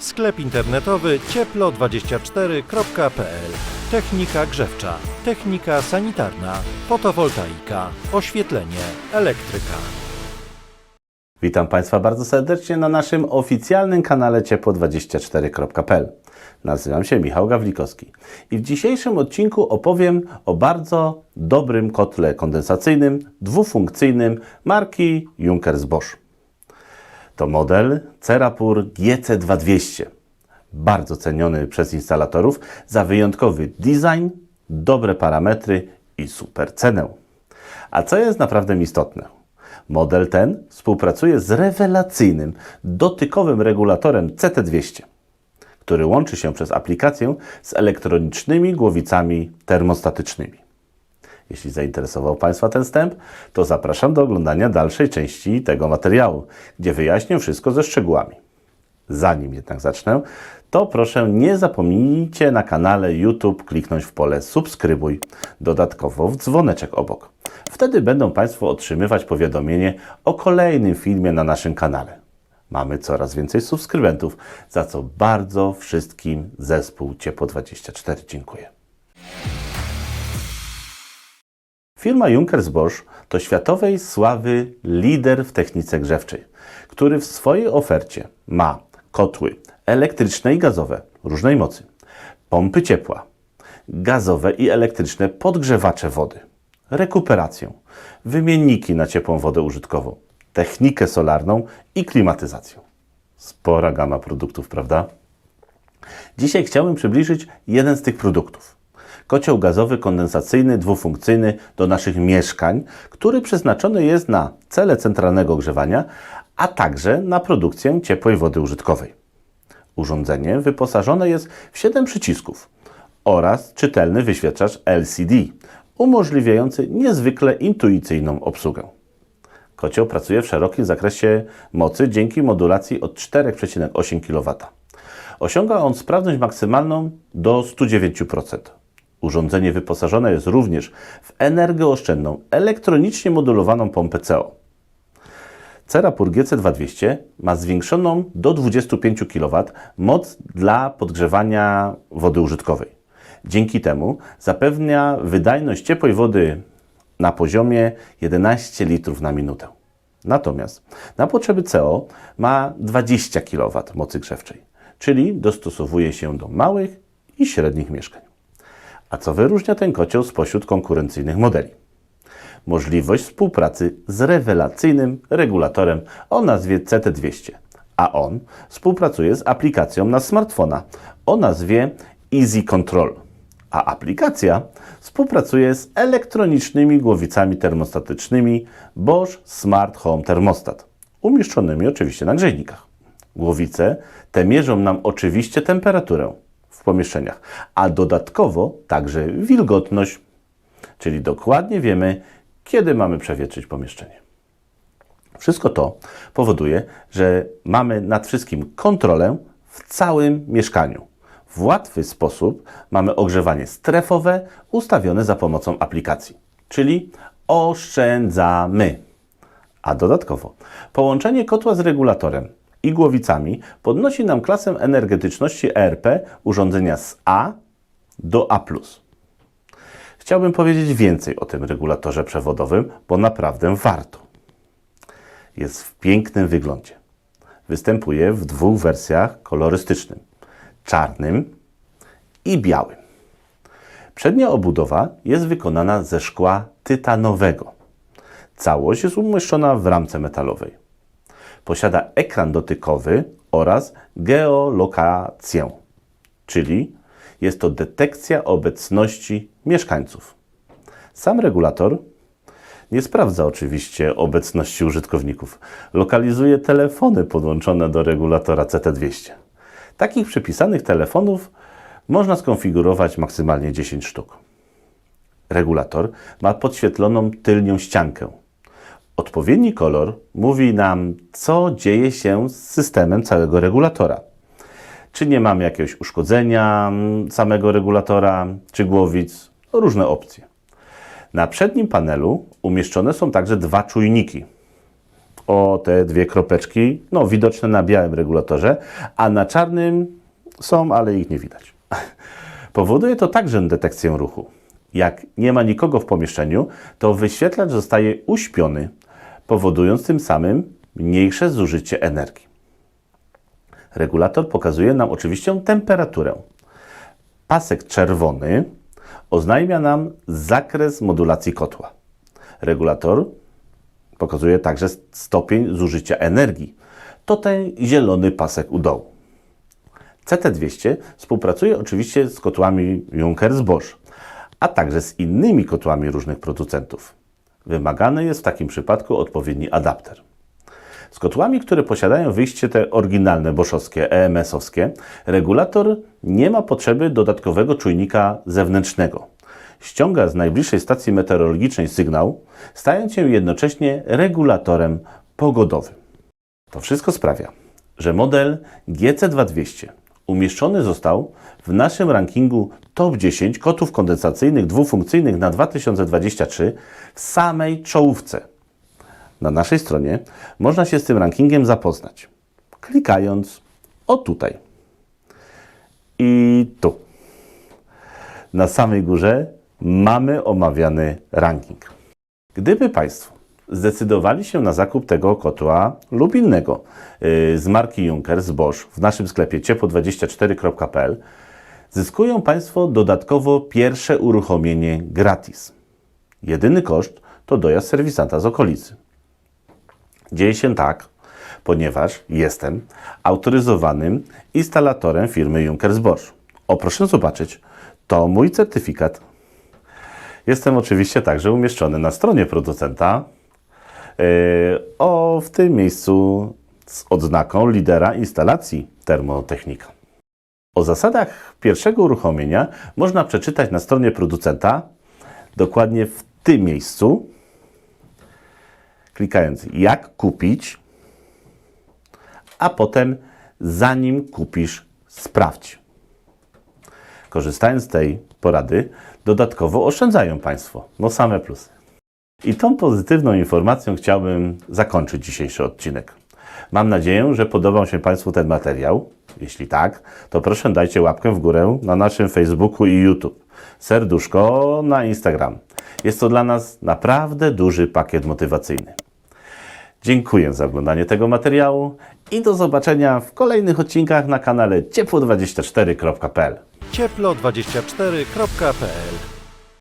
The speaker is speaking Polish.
Sklep internetowy cieplo24.pl Technika grzewcza, technika sanitarna, fotowoltaika, oświetlenie, elektryka. Witam Państwa bardzo serdecznie na naszym oficjalnym kanale ciepło24.pl. Nazywam się Michał Gawlikowski i w dzisiejszym odcinku opowiem o bardzo dobrym kotle kondensacyjnym, dwufunkcyjnym marki Junkers Bosch. To model Cerapur GC2200, bardzo ceniony przez instalatorów za wyjątkowy design, dobre parametry i super cenę. A co jest naprawdę istotne? Model ten współpracuje z rewelacyjnym, dotykowym regulatorem CT200, który łączy się przez aplikację z elektronicznymi głowicami termostatycznymi. Jeśli zainteresował Państwa ten wstęp, to zapraszam do oglądania dalszej części tego materiału, gdzie wyjaśnię wszystko ze szczegółami. Zanim jednak zacznę, to proszę nie zapomnijcie na kanale YouTube kliknąć w pole subskrybuj, dodatkowo w dzwoneczek obok. Wtedy będą Państwo otrzymywać powiadomienie o kolejnym filmie na naszym kanale. Mamy coraz więcej subskrybentów, za co bardzo wszystkim zespół Ciepło24 dziękuję. Firma Junkers Bosch to światowej sławy lider w technice grzewczej, który w swojej ofercie ma kotły elektryczne i gazowe różnej mocy, pompy ciepła, gazowe i elektryczne podgrzewacze wody, rekuperację, wymienniki na ciepłą wodę użytkową, technikę solarną i klimatyzację. Spora gama produktów, prawda? Dzisiaj chciałbym przybliżyć jeden z tych produktów. Kocioł gazowy kondensacyjny dwufunkcyjny do naszych mieszkań, który przeznaczony jest na cele centralnego ogrzewania, a także na produkcję ciepłej wody użytkowej. Urządzenie wyposażone jest w 7 przycisków oraz czytelny wyświetlacz LCD, umożliwiający niezwykle intuicyjną obsługę. Kocioł pracuje w szerokim zakresie mocy dzięki modulacji od 4,8 kW. Osiąga on sprawność maksymalną do 109%. Urządzenie wyposażone jest również w energooszczędną, elektronicznie modulowaną pompę CO. Cerapur GC2200 ma zwiększoną do 25 kW moc dla podgrzewania wody użytkowej. Dzięki temu zapewnia wydajność ciepłej wody na poziomie 11 litrów na minutę. Natomiast na potrzeby CO ma 20 kW mocy grzewczej, czyli dostosowuje się do małych i średnich mieszkań. A co wyróżnia ten kocioł spośród konkurencyjnych modeli? Możliwość współpracy z rewelacyjnym regulatorem o nazwie CT200, a on współpracuje z aplikacją na smartfona o nazwie Easy Control, a aplikacja współpracuje z elektronicznymi głowicami termostatycznymi Bosch Smart Home Thermostat, umieszczonymi oczywiście na grzejnikach. Głowice te mierzą nam oczywiście temperaturę pomieszczeniach, a dodatkowo także wilgotność, czyli dokładnie wiemy, kiedy mamy przewietrzyć pomieszczenie. Wszystko to powoduje, że mamy nad wszystkim kontrolę w całym mieszkaniu. W łatwy sposób mamy ogrzewanie strefowe ustawione za pomocą aplikacji, czyli oszczędzamy. A dodatkowo połączenie kotła z regulatorem i głowicami podnosi nam klasę energetyczności ERP urządzenia z A do A. Chciałbym powiedzieć więcej o tym regulatorze przewodowym, bo naprawdę warto. Jest w pięknym wyglądzie. Występuje w dwóch wersjach kolorystycznym: czarnym i białym. Przednia obudowa jest wykonana ze szkła tytanowego. Całość jest umieszczona w ramce metalowej. Posiada ekran dotykowy oraz geolokację, czyli jest to detekcja obecności mieszkańców. Sam regulator nie sprawdza oczywiście obecności użytkowników. Lokalizuje telefony podłączone do regulatora CT200. Takich przypisanych telefonów można skonfigurować maksymalnie 10 sztuk. Regulator ma podświetloną tylnią ściankę. Odpowiedni kolor mówi nam, co dzieje się z systemem całego regulatora. Czy nie mamy jakiegoś uszkodzenia mm, samego regulatora, czy głowic, różne opcje. Na przednim panelu umieszczone są także dwa czujniki. o te dwie kropeczki, no widoczne na białym regulatorze, a na czarnym są, ale ich nie widać. Powoduje to także detekcję ruchu. Jak nie ma nikogo w pomieszczeniu, to wyświetlacz zostaje uśpiony, powodując tym samym mniejsze zużycie energii. Regulator pokazuje nam oczywiście temperaturę. Pasek czerwony oznajmia nam zakres modulacji kotła. Regulator pokazuje także stopień zużycia energii. To ten zielony pasek u dołu. CT200 współpracuje oczywiście z kotłami Junkers Bosch, a także z innymi kotłami różnych producentów. Wymagany jest w takim przypadku odpowiedni adapter. Z kotłami, które posiadają wyjście te oryginalne boszowskie, EMS-owskie, regulator nie ma potrzeby dodatkowego czujnika zewnętrznego. Ściąga z najbliższej stacji meteorologicznej sygnał, stając się jednocześnie regulatorem pogodowym. To wszystko sprawia, że model GC2200 umieszczony został w naszym rankingu top 10 kotów kondensacyjnych dwufunkcyjnych na 2023 w samej czołówce. Na naszej stronie można się z tym rankingiem zapoznać, klikając o tutaj i tu. Na samej górze mamy omawiany ranking. Gdyby Państwo zdecydowali się na zakup tego kotła lub innego yy, z marki Junker, z Bosch w naszym sklepie ciepło24.pl, zyskują Państwo dodatkowo pierwsze uruchomienie gratis. Jedyny koszt to dojazd serwisanta z okolicy. Dzieje się tak, ponieważ jestem autoryzowanym instalatorem firmy Junkers Bosch. O, proszę zobaczyć, to mój certyfikat. Jestem oczywiście także umieszczony na stronie producenta. Yy, o, w tym miejscu z odznaką lidera instalacji termotechnika. O zasadach pierwszego uruchomienia można przeczytać na stronie producenta, dokładnie w tym miejscu, klikając jak kupić, a potem zanim kupisz, sprawdź. Korzystając z tej porady, dodatkowo oszczędzają Państwo. No same plusy. I tą pozytywną informacją chciałbym zakończyć dzisiejszy odcinek. Mam nadzieję, że podobał się Państwu ten materiał. Jeśli tak, to proszę dajcie łapkę w górę na naszym Facebooku i YouTube. Serduszko na Instagram. Jest to dla nas naprawdę duży pakiet motywacyjny. Dziękuję za oglądanie tego materiału i do zobaczenia w kolejnych odcinkach na kanale ciepło24.pl. cieplo24.pl